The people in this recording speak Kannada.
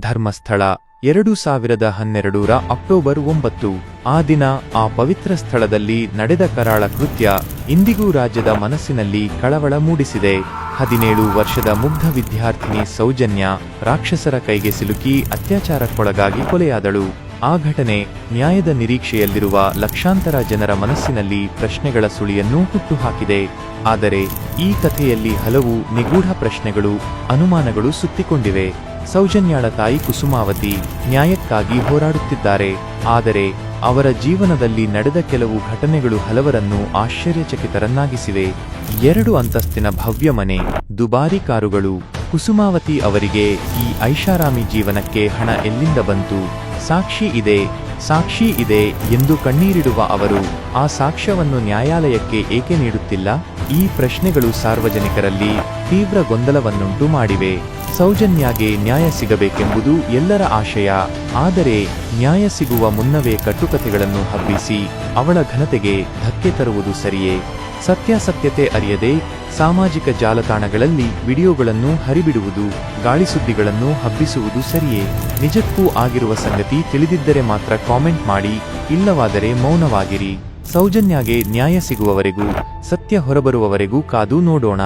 ಧರ್ಮಸ್ಥಳ, ಎರಡು ಸಾವಿರದ ಹನ್ನೆರಡರ ಅಕ್ಟೋಬರ್ ಒಂಬತ್ತು. ಆ ದಿನ, ಆ ಪವಿತ್ರ ಸ್ಥಳದಲ್ಲಿ ನಡೆದ ಕರಾಳ ಕೃತ್ಯ ಇಂದಿಗೂ ರಾಜ್ಯದ ಮನಸ್ಸಿನಲ್ಲಿ ಕಳವಳ ಮೂಡಿಸಿದೆ. ಹದಿನೇಳು ವರ್ಷದ ಮುಗ್ಧ ವಿದ್ಯಾರ್ಥಿನಿ ಸೌಜನ್ಯ, ರಾಕ್ಷಸರ ಕೈಗೆ ಸಿಲುಕಿ ಅತ್ಯಾಚಾರಕ್ಕೊಳಗಾಗಿ ಕೊಲೆಯಾದಳು. ಆ ಘಟನೆ ನ್ಯಾಯದ ನಿರೀಕ್ಷೆಯಲ್ಲಿರುವ ಲಕ್ಷಾಂತರ ಜನರ ಮನಸ್ಸಿನಲ್ಲಿ ಪ್ರಶ್ನೆಗಳ ಸುಳಿಯನ್ನು ಹುಟ್ಟುಹಾಕಿದೆ. ಆದರೆ, ಈ ಕಥೆಯಲ್ಲಿ ಹಲವು ನಿಗೂಢ ಪ್ರಶ್ನೆಗಳು, ಅನುಮಾನಗಳು ಸುತ್ತಿಕೊಂಡಿವೆ. ಸೌಜನ್ಯಾಳ ತಾಯಿ ಕುಸುಮಾವತಿ ನ್ಯಾಯಕ್ಕಾಗಿ ಹೋರಾಡುತ್ತಿದ್ದಾರೆ. ಆದರೆ ಅವರ ಜೀವನದಲ್ಲಿ ನಡೆದ ಕೆಲವು ಘಟನೆಗಳು ಹಲವರನ್ನು ಆಶ್ಚರ್ಯಚಕಿತರನ್ನಾಗಿಸಿವೆ. ಎರಡು ಅಂತಸ್ತಿನ ಭವ್ಯ ಮನೆ, ದುಬಾರಿ ಕಾರುಗಳು, ಕುಸುಮಾವತಿ ಅವರಿಗೆ ಈ ಐಷಾರಾಮಿ ಜೀವನಕ್ಕೆ ಹಣ ಎಲ್ಲಿಂದ ಬಂತು? ಸಾಕ್ಷಿ ಇದೆ ಸಾಕ್ಷಿ ಇದೆ ಎಂದು ಕಣ್ಣೀರಿಡುವ ಅವರು ಆ ಸಾಕ್ಷ್ಯವನ್ನು ನ್ಯಾಯಾಲಯಕ್ಕೆ ಏಕೆ ನೀಡುತ್ತಿಲ್ಲ? ಈ ಪ್ರಶ್ನೆಗಳು ಸಾರ್ವಜನಿಕರಲ್ಲಿ ತೀವ್ರ ಗೊಂದಲವನ್ನುಂಟು ಮಾಡಿವೆ. ಸೌಜನ್ಯಾಗೆ ನ್ಯಾಯ ಸಿಗಬೇಕೆಂಬುದು ಎಲ್ಲರ ಆಶಯ. ಆದರೆ ನ್ಯಾಯ ಸಿಗುವ ಮುನ್ನವೇ ಕಟ್ಟುಕತೆಗಳನ್ನು ಹಬ್ಬಿಸಿ ಅವಳ ಘನತೆಗೆ ಧಕ್ಕೆ ತರುವುದು ಸರಿಯೇ. ಸತ್ಯಾಸತ್ಯತೆ ಅರಿಯದೆ ಸಾಮಾಜಿಕ ಜಾಲತಾಣಗಳಲ್ಲಿ ವಿಡಿಯೋಗಳನ್ನು ಹರಿಬಿಡುವುದು ಗಾಳಿಸುದ್ದಿಗಳನ್ನು ಹಬ್ಬಿಸುವುದು ಸರಿಯೇ. ನಿಜಕ್ಕೂ ಆಗಿರುವ ಸಂಗತಿ ತಿಳಿದಿದ್ದರೆ ಮಾತ್ರ ಕಾಮೆಂಟ್ ಮಾಡಿ, ಇಲ್ಲವಾದರೆ ಮೌನವಾಗಿರಿ. ಸೌಜನ್ಯಾಗೆ ನ್ಯಾಯ ಸಿಗುವವರೆಗೂ ಸತ್ಯ ಹೊರಬರುವವರೆಗೂ ಕಾದು ನೋಡೋಣ.